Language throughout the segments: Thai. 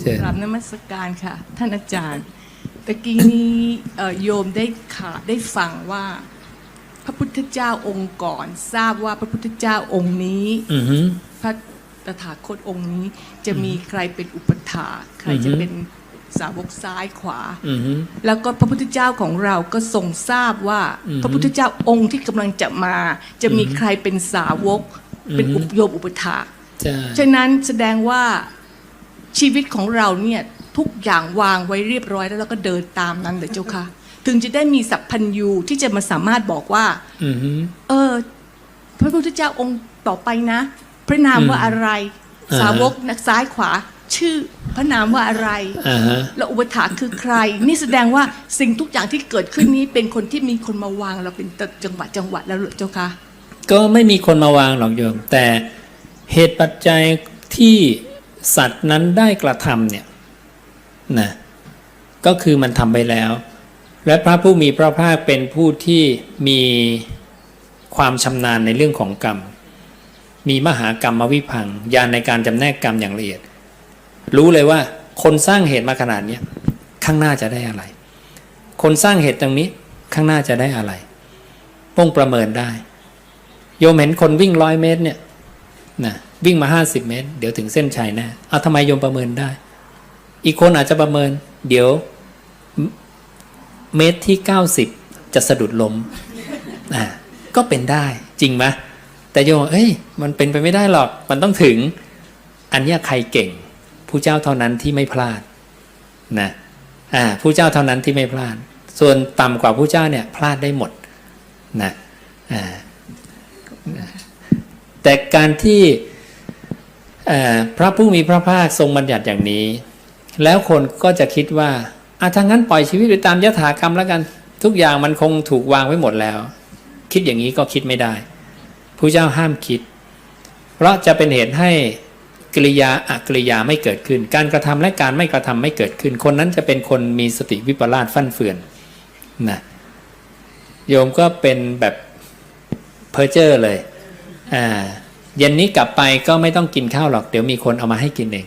เชิญกราบนมัสการค่ะ ท่านอาจารย์ตะกี้นี้เอ่อโยมได้ขาได้ฟังว่า พระพุทธเจ้าองค์ก่อน ทราบว่าพระพุทธเจ้าองค์นี้อือฮึพระตถาคตองค์นี้จะมีใครเป็นอุปถากใครจะอือฮึเป็นสาวกซ้ายขวาอือฮึแล้วก็พระพุทธเจ้าของเราก็ทรงทราบว่าอือฮึพระพุทธเจ้าองค์ที่กำลังจะมา จะมีอือฮึใครเป็นสาวก เป็นอือฮึอุปโยมอุปถากใช่ฉะนั้นแสดงว่า ชีวิตของเราเนี่ยทุกอย่างวางไว้เรียบร้อยแล้วเราก็เดินตามนั้นเลยเจ้าค่ะ ถึงจะได้มีสัพพัญญูที่จะมาสามารถบอกว่าอือฮึเออ พระพุทธเจ้าองค์ต่อไปนะ พระนามว่าอะไรอ่าสาวกนักซ้ายขวา ชื่อพระนามว่าอะไรอ่าฮะแล้วอุปถากคือใคร นี่แสดงว่าสิ่งทุกอย่างที่เกิดขึ้นนี้ เป็นคนที่มีคนมาวางเราเป็นจังหวัดจังหวัดแล้วเหรอเจ้าค่ะก็ไม่มีคนมาวางหรอกโยมแต่เหตุปัจจัยที่ สัตว์นั้นได้กระทำเนี่ยนะก็คือมันทำไปแล้ว และพระผู้มีพระภาคเป็นผู้ที่มีความชำนาญในเรื่องของกรรม มีมหากรรมวิพังญาณในการจำแนกกรรมอย่างละเอียด รู้เลยว่าคนสร้างเหตุมาขนาดนี้ข้างหน้าจะได้อะไร คนสร้างเหตุตรงนี้ข้างหน้าจะได้อะไรป้งประเมินได้ โยมเห็นคนวิ่งร้อยเมตรเนี่ย นะวิ่งมาห้าสิบเมตร เดี๋ยวถึงเส้นชัยแนะเอาทำไมโยมประเมินได้ อีกคนอาจจะประเมิน เดี๋ยวเมตรที่เก้าสิบจะสะดุดล้มอ่าก็เป็นได้จริงไหมแต่โยมเอ้ย มันเป็นไปไม่ได้หรอก มันต้องถึง อันนี้ใครเก่งผู้เจ้าเท่านั้นที่ไม่พลาดนะอ่าผู้เจ้าเท่านั้นที่ไม่พลาด ส่วนต่ำกว่าผู้เจ้าเนี่ยพลาดได้หมดนะอ่า แต่การที่พระผู้มีพระภาคทรงบัญญัติอย่างนี้ แล้วคนก็จะคิดว่าอะถ้างั้นปล่อยชีวิตไปตามยถากรรมแล้วกัน ทุกอย่างมันคงถูกวางไว้หมดแล้ว คิดอย่างนี้ก็คิดไม่ได้พระเจ้าห้ามคิด เพราะจะเป็นเหตุให้กิริยาอกริยาไม่เกิดขึ้น การกระทำและการไม่กระทำไม่เกิดขึ้น คนนั้นจะเป็นคนมีสติวิปลาสฟั่นเฟือนนะโยมก็เป็นแบบเพอร์เจอร์เลยอ่า เย็นนี้กลับไปก็ไม่ต้องกินข้าวหรอก เดี๋ยวมีคนเอามาให้กินเอง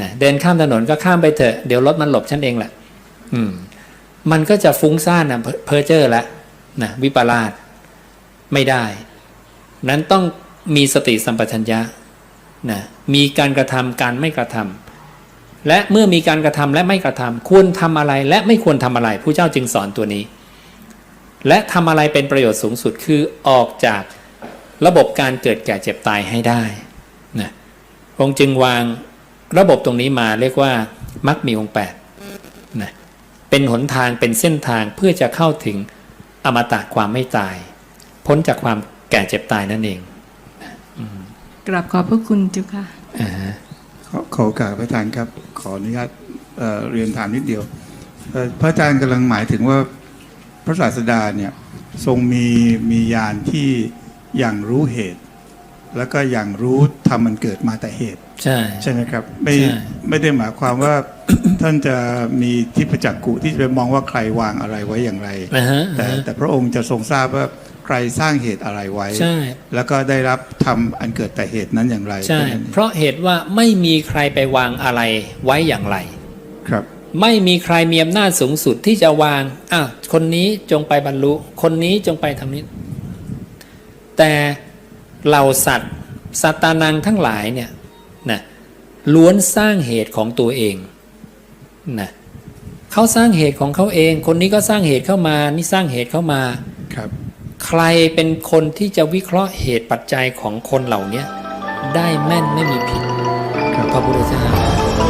นะเดินข้ามถนนก็ข้ามไปเถอะเดี๋ยวรถมันหลบฉันเองแหละอืม มันก็จะฟุ้งซ่านนะเพอเจอร์ละนะวิปลาสไม่ได้ นั้นต้องมีสติสัมปชัญญะนะมีการกระทำการไม่กระทำและเมื่อมีการกระทำและไม่กระทำควรทำอะไรและไม่ควรทำอะไรผู้เจ้าจึงสอนตัวนี้ และทำอะไรเป็นประโยชน์สูงสุดคือออกจาก ระบบการเกิดแก่เจ็บตายให้ได้นะองค์จึงวางระบบตรงนี้มาเรียกว่ามักมีองค์แปดนะเป็นหนทางเป็นเส้นทางเพื่อจะเข้าถึงอมตะความไม่ตาย พ้นจากความแก่เจ็บตายนั่นเองกราบขอบพระคุณเจ้าค่ะอ่าฮะขอขอโอกาสพระอาจารย์ครับ ขออนุญาตเอ่อเรียนถามนิดเดียวเอ่อพระอาจารย์กำลังหมายถึงว่าพระศาสดาเนี่ยทรงมีมีญาณที่ อย่างรู้เหตุ แล้วก็อย่างรู้ทำมันเกิดมาแต่เหตุ ใช่ ใช่ไหมครับ ไม่ใช่ ไม่ได้หมายความว่า ท่านจะมีทิพจักกุที่จะไปมองว่าใครวางอะไรไว้อย่างไรอ่าฮะแต่อ่าฮะ แต่พระองค์จะทรงทราบว่าใครสร้างเหตุอะไรไว้ ใช่ แล้วก็ได้รับทำอันเกิดแต่เหตุนั้นอย่างไรใช่แค่นั้นเองเพราะเหตุว่าไม่มีใครไปวางอะไรไว้อย่างไร ครับ ไม่มีใครมีอำนาจสูงสุดที่จะวางอะคนนี้จงไปบรรลุ คนนี้จงไปทำนี้ แต่เหล่าสัตว์สัตตานังทั้งหลายเนี่ยนะล้วนสร้างเหตุของตัวเองนะเขาสร้างเหตุของเขาเอง คนนี้ก็สร้างเหตุเข้ามา นี่สร้างเหตุเข้ามาครับ ใครเป็นคนที่จะวิเคราะห์เหตุปัจจัยของคนเหล่านี้ได้แม่นไม่มีผิดครับพระพุทธเจ้า